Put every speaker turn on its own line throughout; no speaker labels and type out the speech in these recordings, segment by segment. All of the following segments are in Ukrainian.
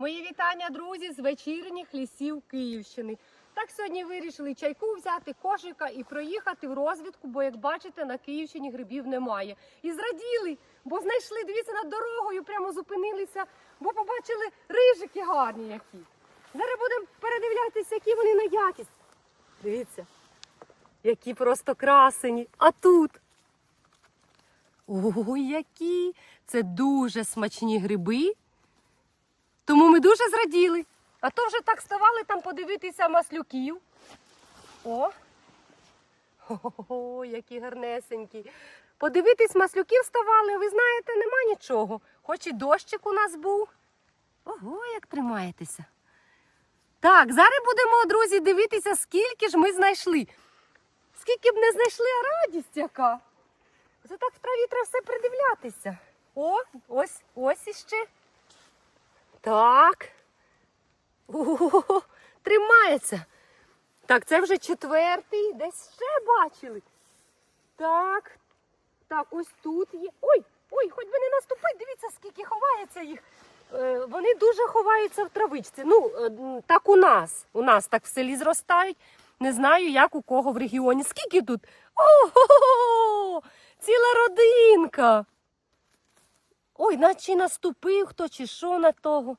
Мої вітання, друзі, з вечірніх лісів Київщини. Так сьогодні вирішили чайку взяти, кошика і проїхати в розвідку, бо, як бачите, на Київщині грибів немає. І зраділи, бо знайшли, дивіться, над дорогою, прямо зупинилися, бо побачили рижики гарні які. Зараз будемо передивлятися, які вони на якість. Дивіться, які просто красені. А тут. Ой, які! Це дуже смачні гриби. Тому ми дуже зраділи. А то вже так ставали там подивитися маслюків. О! О, які гарнесенькі. Подивитись маслюків ставали, ви знаєте, нема нічого. Хоч і дощик у нас був. Ого, як тримаєтеся. Так, зараз будемо, друзі, дивитися, скільки ж ми знайшли. Скільки б не знайшли, а радість яка. Це так в траві треба все придивлятися. О, ось, ось іще. Так. Ого, тримається. Так, це вже четвертий. Десь ще бачили. Так. Так, ось тут є. Ой, ой, хоч би не наступить, дивіться, скільки ховається їх. Е, вони дуже ховаються в травичці. Ну, е, так у нас. У нас так в селі зростають. Не знаю, як у кого в регіоні. Скільки тут? Ого! Ціла родинка. Ой, наче наступив хто чи що на того.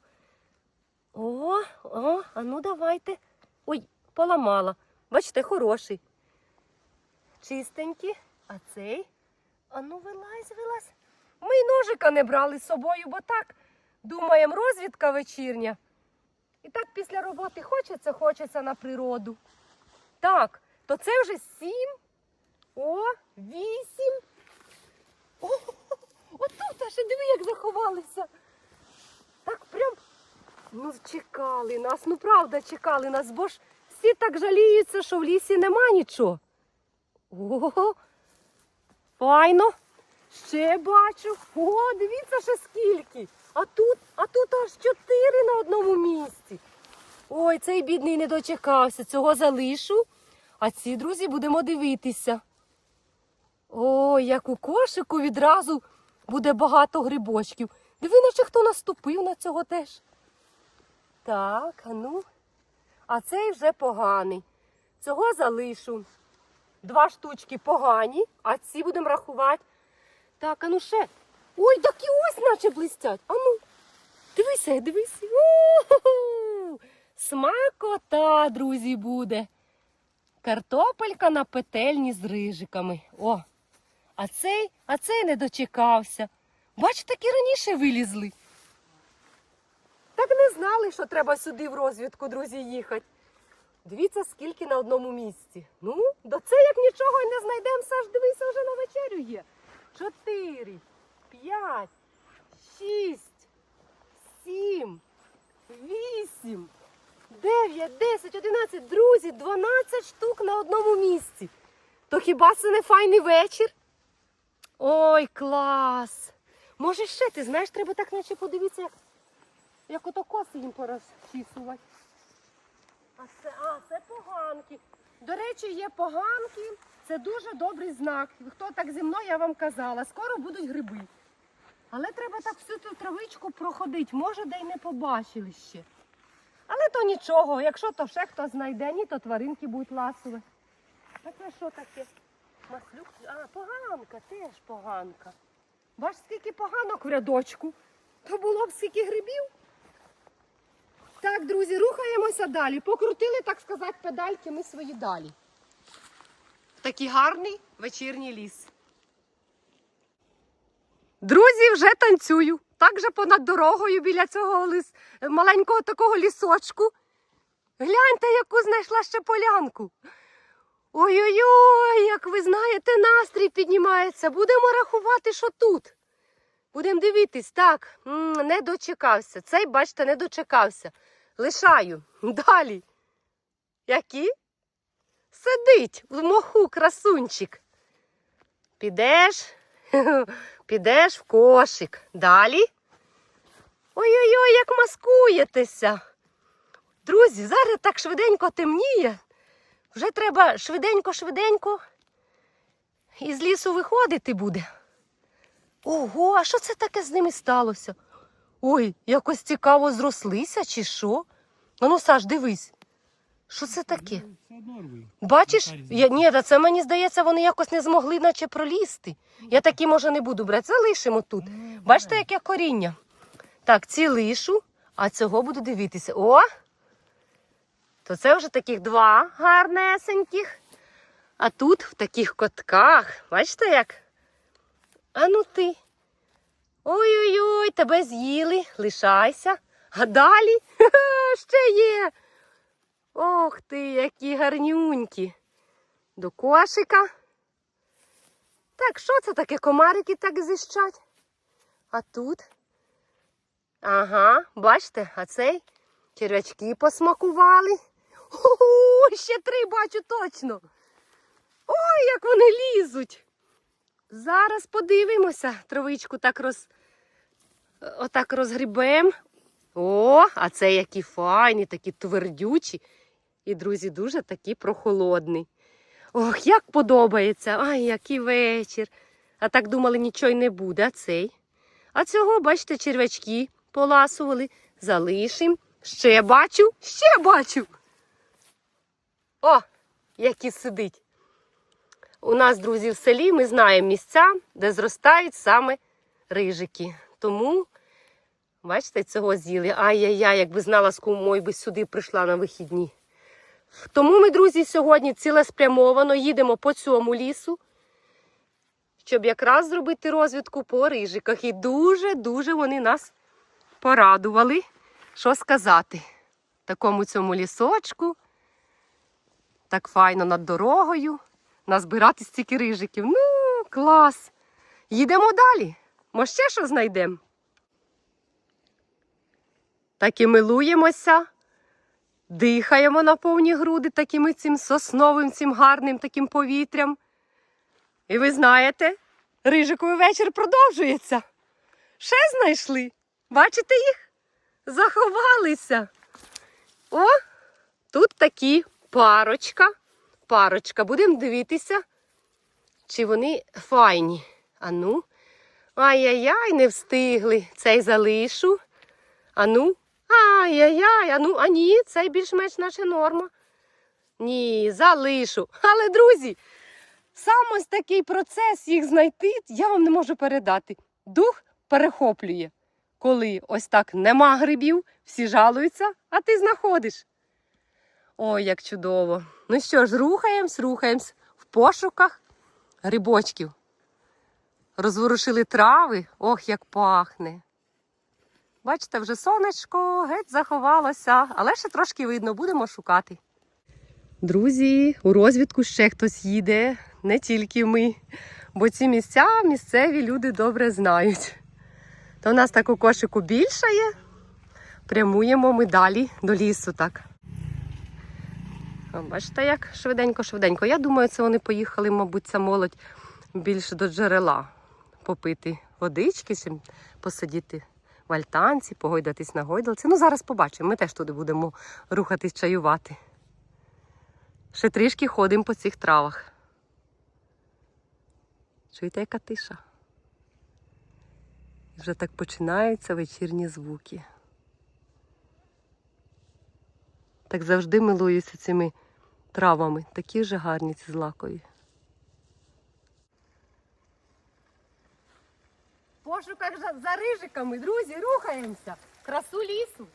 О, о, а ну давайте. Ой, поламала. Бачите, хороший. Чистенький. А цей? А ну вилазь, вилазь. Ми й ножика не брали з собою, бо так думаємо, розвідка вечірня. І так після роботи хочеться, хочеться на природу. Так, то це вже сім. О, вісім. О, отут аж диви, як заховалися. Так прям. Ну, чекали нас, ну правда, чекали нас, бо ж всі так жаліються, що в лісі нема нічого. Ого, файно. Ще бачу. О, дивіться ще скільки. А тут, а тут аж чотири на одному місці. Ой, цей бідний не дочекався. Цього залишу. А ці, друзі, будемо дивитися. Ой, як у кошику відразу буде багато грибочків. Диви, наче хто наступив на цього теж. Так, а ну. А цей вже поганий. Цього залишу. Два штучки погані, а ці будемо рахувати. Так, а ну ще. Ой, так і ось наче блистять. А ну. Дивися. У-ху-ху. Смакота, друзі, буде. Картопелька на петельні з рижиками. О, а цей, а цей не дочекався. Бач, такі раніше вилізли. Так не знали, що треба сюди в розвідку, друзі, їхати. Дивіться, скільки на одному місці. Ну, до це як нічого і не знайдемо, Саш, дивися, вже на вечерю є. Чотири, п'ять, шість, сім, вісім, дев'ять, десять, одинадцять, друзі, дванадцять штук на одному місці. То хіба це не файний вечір? Ой, клас! Може ще, ти знаєш, треба так наче подивитися, як, як ото коси їм порозчісувати. А це, а, це поганки. До речі, є поганки. Це дуже добрий знак. Хто так зі мною, я вам казала, скоро будуть гриби. Але треба так всю цю травичку проходити. Може, де й не побачили ще. Але то нічого, якщо то ще хто знайде, ні, то тваринки будуть ласові. А це що таке? Маслюк? А, поганка, теж поганка. Бач, скільки поганок в рядочку. То було б скільки грибів. Так, друзі, рухаємося далі. Покрутили, так сказати, педальки ми свої далі. Такий гарний вечірній ліс. Друзі, вже танцюю. Так же понад дорогою біля цього ліс... маленького такого лісочку. Гляньте, яку знайшла ще полянку. Ой-ой-ой, як ви знаєте, настрій піднімається. Будемо рахувати, що тут. Будемо дивитись, так, не дочекався. Цей, бачите, не дочекався. Лишаю. Далі. Які? Сидить в моху красунчик. Підеш, підеш в кошик. Далі. Ой-ой-ой, як маскуєтеся. Друзі, зараз так швиденько темніє. Вже треба швиденько-швиденько із лісу виходити буде. Ого, а що це таке з ними сталося? Ой, якось цікаво зрослися чи що? А ну, Саш, дивись. Що це таке?
Рви.
Бачиш? Я, ні, та це мені здається, вони якось не змогли наче пролізти. Я такі, може, не буду брати. Залишимо тут.
Ну,
Бачите, яке коріння? Так, ці лишу, а цього буду дивитися. О! То це вже таких два гарнесеньких. А тут в таких котках. Бачите як? А ну ти. Ой-ой-ой, тебе з'їли, лишайся. А далі ще є. Ох ти, які гарнюнькі. До кошика. Так, що це таке? Комарики так зіщать? А тут? Ага, бачите, а цей черв'ячки посмакували. Ого, ще три бачу точно. Ой, як вони лізуть. Зараз подивимося. Травичку так роз... отак розгрібем. О, а це які файні, такі твердючі. І, друзі, дуже такі прохолодні. Ох, як подобається. Ай, який вечір. А так думали, нічого й не буде, а цей. А цього, бачите, черв'ячки поласували, залишим. Ще бачу, ще бачу. О, який сидить. У нас, друзі, в селі ми знаємо місця, де зростають саме рижики. Тому, бачите, цього з'їли. Ай-яй-яй, якби знала, з кумою би сюди прийшла на вихідні. Тому ми, друзі, сьогодні цілеспрямовано їдемо по цьому лісу, щоб якраз зробити розвідку по рижиках. І дуже-дуже вони нас порадували, що сказати. Такому цьому лісочку, так файно над дорогою, назбирати стільки рижиків. Ну, клас! Їдемо далі. Може, ще що знайдемо? Так і милуємося. Дихаємо на повні груди таким цим сосновим, цим гарним таким повітрям. І ви знаєте, рижиковий вечір продовжується. Ще знайшли. Бачите їх? Заховалися. О, тут такі парочка. Парочка. Будемо дивитися, чи вони файні. Ану. Ай-яй-яй, не встигли. Цей залишу. Ану. Ай-яй-яй, а ну, а ні, це більш-менш наша норма. Ні, залишу. Але, друзі, сам ось такий процес їх знайти, я вам не можу передати. Дух перехоплює. Коли ось так нема грибів, всі жалуються, а ти знаходиш. Ой, як чудово. Ну що ж, рухаємось, рухаємось в пошуках грибочків. Розворушили трави, ох, як пахне. Бачите, вже сонечко геть заховалося, але ще трошки видно, будемо шукати. Друзі, у розвідку ще хтось їде, не тільки ми, бо ці місця місцеві люди добре знають. То в нас так у кошику більше є. Прямуємо ми далі до лісу. так. О, Бачите, як швиденько-швиденько. Я думаю, це вони поїхали, мабуть, ця молодь більше до джерела попити водички, чим посидіти в альтанці, погойдатись на гойдалці. Ну, зараз побачимо. Ми теж туди будемо рухатись чаювати. Ще трішки ходимо по цих травах. Чуєте, яка тиша? Вже так починаються вечірні звуки. Так завжди милуюся цими травами. Такі вже гарні ці злакові. пошуках за, за рижиками, друзі, рухаємося. Красу лісу.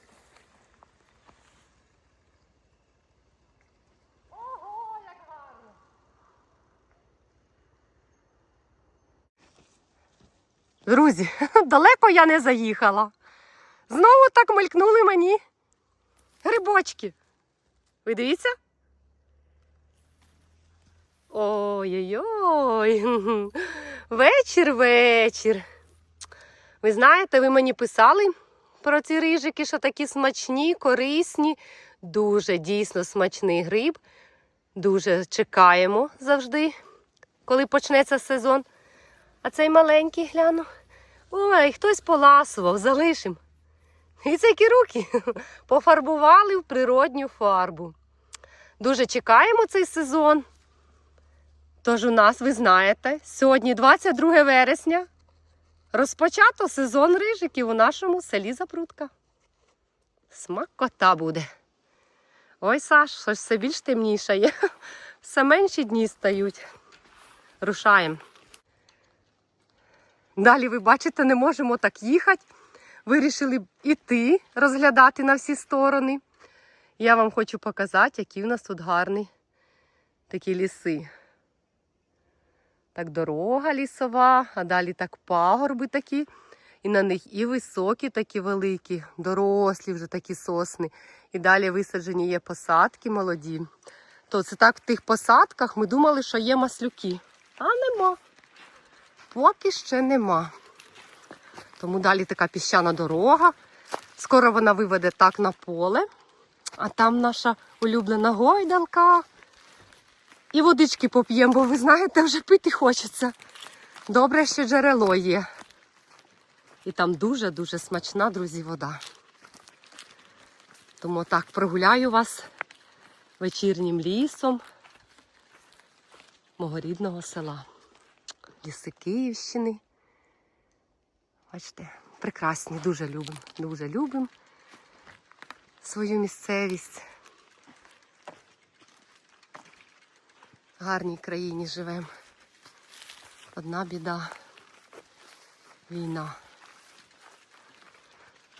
Ого, як гарно. Друзі, далеко я не заїхала. Знову так мелькнули мені грибочки. Ви дивіться? Ой-ой-ой. Вечір, вечір. Ви знаєте, ви мені писали про ці рижики, що такі смачні, корисні, дуже дійсно смачний гриб. Дуже чекаємо завжди, коли почнеться сезон. А цей маленький гляну. Ой, хтось поласував, залишим. І це які руки пофарбували в природню фарбу. Дуже чекаємо цей сезон. Тож у нас, ви знаєте, сьогодні 22 вересня. Розпочато сезон рижиків у нашому селі Запрудка. Смакота буде. Ой, Саш, щось все більш темнішає. Все менші дні стають. Рушаємо. Далі, ви бачите, не можемо так їхати. Вирішили іти, розглядати на всі сторони. Я вам хочу показати, які в нас тут гарні такі ліси. Так дорога лісова, а далі так пагорби такі. І на них і високі, такі великі, дорослі вже такі сосни. І далі висаджені є посадки молоді. То це так в тих посадках ми думали, що є маслюки. А нема. Поки ще нема. Тому далі така піщана дорога. Скоро вона виведе так на поле. А там наша улюблена гойдалка. І водички поп'ємо, бо ви знаєте, вже пити хочеться. Добре, що джерело є. І там дуже-дуже смачна, друзі, вода. Тому так, прогуляю вас вечірнім лісом мого рідного села. Ліси Київщини. Бачите, прекрасні, дуже любимо, дуже любимо свою місцевість. Гарній країні живемо. Одна біда війна.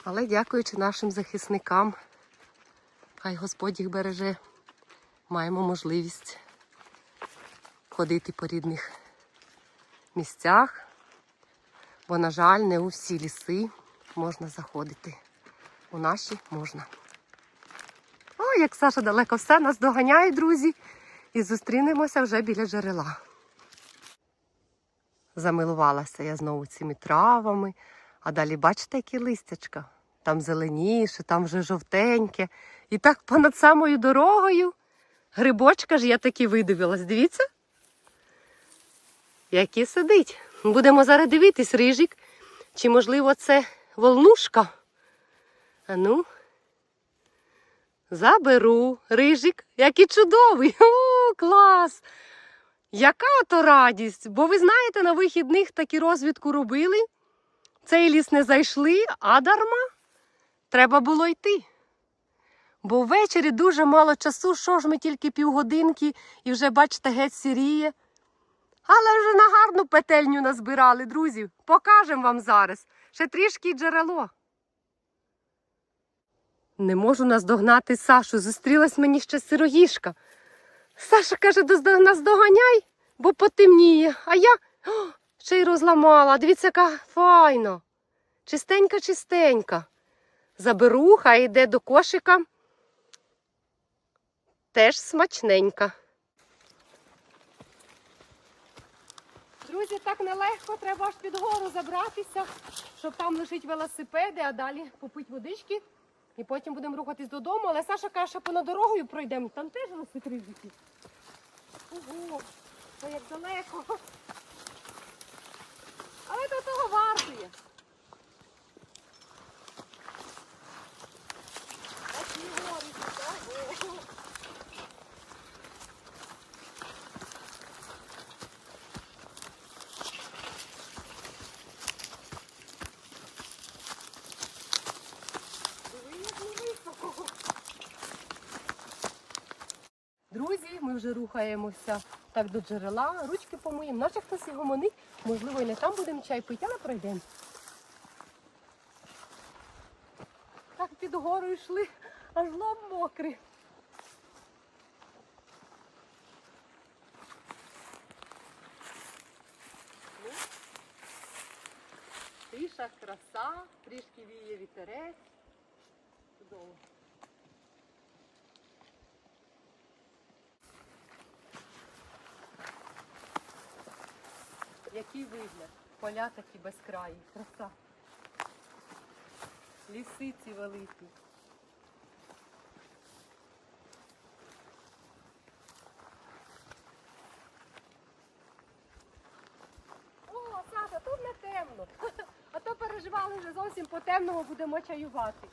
Але дякуючи нашим захисникам, хай Господь їх береже, маємо можливість ходити по рідних місцях, бо, на жаль, не у всі ліси можна заходити. У наші можна. Ой, як Саша далеко все нас доганяє, друзі, і зустрінемося вже біля джерела. Замилувалася я знову цими травами, а далі бачите, які листячка. Там зеленіше, там вже жовтеньке. І так понад самою дорогою. Грибочка ж я таки видивилась. Дивіться. Який сидить. Будемо зараз дивитись, рижик. Чи, можливо, це волнушка? А ну. Заберу. Рижик, який чудовий. Клас! Яка то радість! Бо ви знаєте, на вихідних такі розвідку робили. Цей ліс не зайшли, а дарма. Треба було йти. Бо ввечері дуже мало часу, що ж ми тільки півгодинки і вже, бачите, геть сіріє. Але вже на гарну петельню назбирали, друзі. Покажемо вам зараз. Ще трішки джерело. Не можу наздогнати Сашу. Зустрілась мені ще сироїшка. Саша каже, «Доздо- наздоганяй, бо потемніє. А я О, ще й розламала. Дивіться, яка файна. Чистенька, чистенька. Заберу, хай йде до кошика. Теж смачненька. Друзі, так нелегко, треба аж під гору забратися, щоб там лишить велосипеди, а далі попить водички. І потім будемо рухатись додому. Але Саша каже, що понад дорогою пройдемо. Там теж велосипедики. Ого, це як далеко. Але до того вартує. Такі гори тут, ого. Диви, як ми високо. Вже рухаємося так до джерела, ручки помиємо. Наче хтось його манить, можливо, і не там будемо чай пити, але пройдемо. Так під гору йшли, аж лоб мокрий. Ну, Тиша, краса, трішки віє вітерець. Чудово. Який вигляд? Поля такі безкраї. Краса. Лісиці великі. О, Саша, тут не темно. А то переживали вже зовсім по темному будемо чаювати.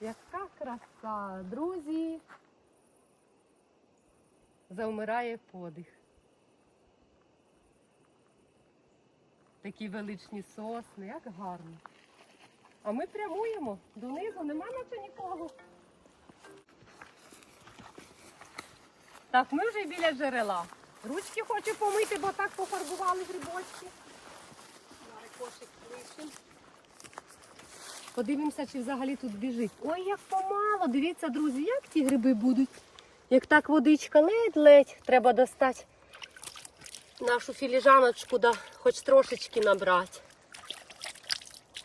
Яка краса, друзі. Завмирає подих. Такі величні сосни, як гарно. А ми прямуємо донизу, нема наче нікого. Так, ми вже біля джерела. Ручки хочу помити, бо так пофарбували грибочки. Зараз кошик лишим. Подивимося, чи взагалі тут біжить. Ой, як помало. Дивіться, друзі, як ті гриби будуть. Як так водичка ледь-ледь треба достати нашу філіжаночку, да, хоч трошечки набрати.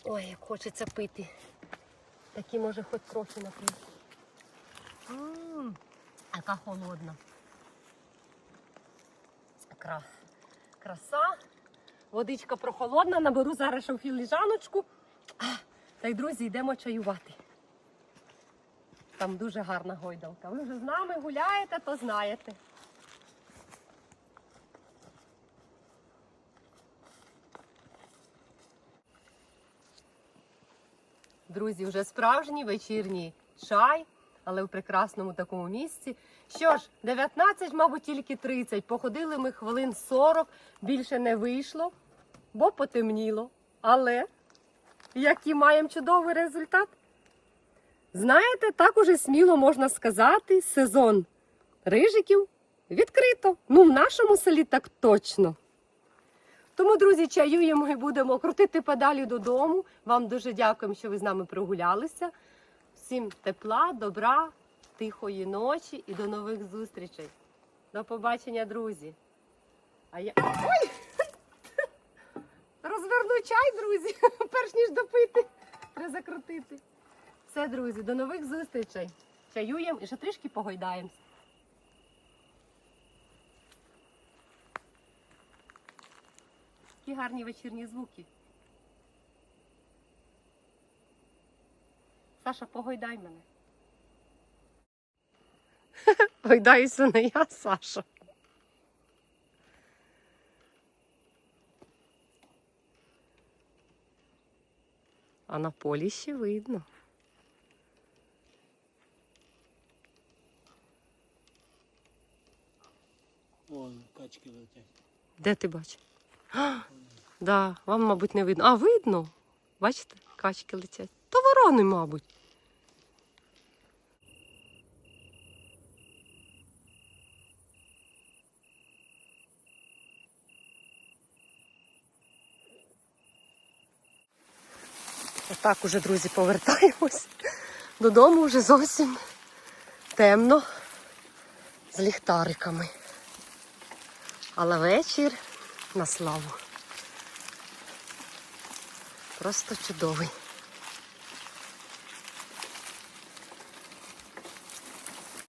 Ой, як хочеться пити. Такі може хоч трохи напити. Мм, яка холодна. Кра... Краса. Водичка прохолодна, наберу зараз ще філіжаночку. А, Та й друзі, йдемо чаювати. Там дуже гарна гойдалка. Ви вже з нами гуляєте, то знаєте. Друзі, вже справжній вечірній чай, але в прекрасному такому місці. Що ж, 19, мабуть, тільки 30. Походили ми хвилин 40, більше не вийшло, бо потемніло. Але який маємо чудовий результат. Знаєте, так уже сміло можна сказати, сезон рижиків відкрито. Ну, в нашому селі так точно. Тому, друзі, чаюємо і будемо крутити педалі додому. Вам дуже дякуємо, що ви з нами прогулялися. Всім тепла, добра, тихої ночі і до нових зустрічей. До побачення, друзі. А я. Ой! Розверну чай, друзі, перш ніж допити. Треба закрутити. Все, друзі, до нових зустрічей. Чаюємо і ще трішки погойдаємося. Які гарні вечірні звуки. Саша, погойдай мене. Гойдаюся не я, Саша. А на полі ще видно.
Вон качки летять.
Де ти бачиш? А, да, вам, мабуть, не видно. А, видно. Бачите, качки летять. То ворони, мабуть. Отак уже, друзі, повертаємось. Додому вже зовсім темно з ліхтариками. Але вечір на славу. Просто чудовий.